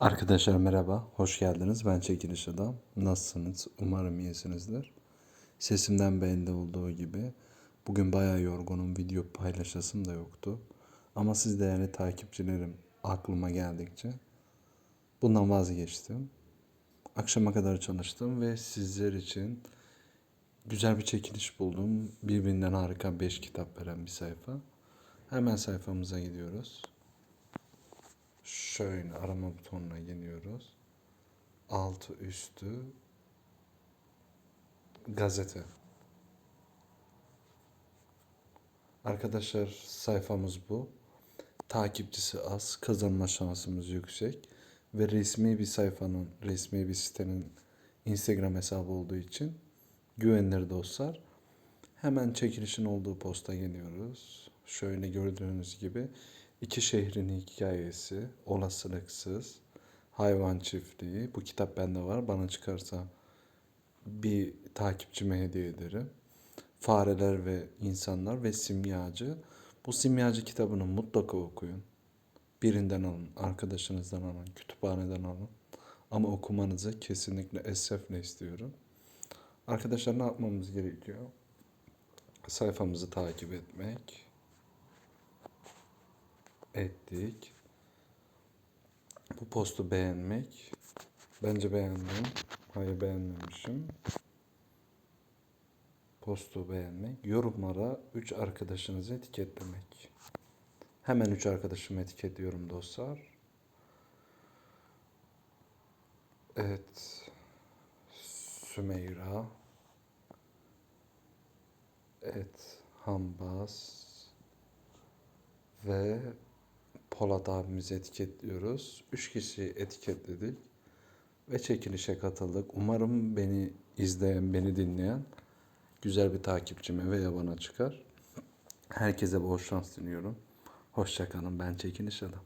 Arkadaşlar merhaba, hoş geldiniz. Ben Çekiliş Adam. Nasılsınız? Umarım iyisinizdir. Sesimden belli olduğu gibi bugün bayağı yorgunum. Video paylaşasım da yoktu. Ama siz değerli takipçilerim aklıma geldikçe bundan vazgeçtim. Akşama kadar çalıştım ve sizler için güzel bir çekiliş buldum. Birbirinden harika 5 kitap veren bir sayfa. Hemen sayfamıza gidiyoruz. Şöyle arama butonuna geliyoruz. Altı üstü gazete. Arkadaşlar sayfamız bu. Takipçisi az, kazanma şansımız yüksek ve resmi bir sayfanın, resmi bir sitenin Instagram hesabı olduğu için güvenilir dostlar. Hemen çekilişin olduğu posta geliyoruz. Şöyle gördüğünüz gibi iki şehrin hikayesi, olasılıksız, hayvan çiftliği. Bu kitap bende var. Bana çıkarsa bir takipçime hediye ederim. Fareler ve insanlar ve simyacı. Bu simyacı kitabını mutlaka okuyun. Birinden alın, arkadaşınızdan alın, kütüphaneden alın. Ama okumanızı kesinlikle esefle istiyorum. Arkadaşlar ne yapmamız gerekiyor? Sayfamızı takip etmek. Ettik. Bu postu beğenmek. Bence beğendim. Hayır beğenmemişim. Postu beğenmek. Yorumlara 3 arkadaşınızı etiketlemek. Hemen 3 arkadaşımı etiketliyorum dostlar. Evet. Sümeyra. Evet. Hambas. Ve Polat abimizi etiketliyoruz. Üç kişi etiketledik. Ve çekilişe katıldık. Umarım beni izleyen, beni dinleyen güzel bir takipçime veya bana çıkar. Herkese bol şans diliyorum. Hoşçakalın. Ben Çekiliş Adam.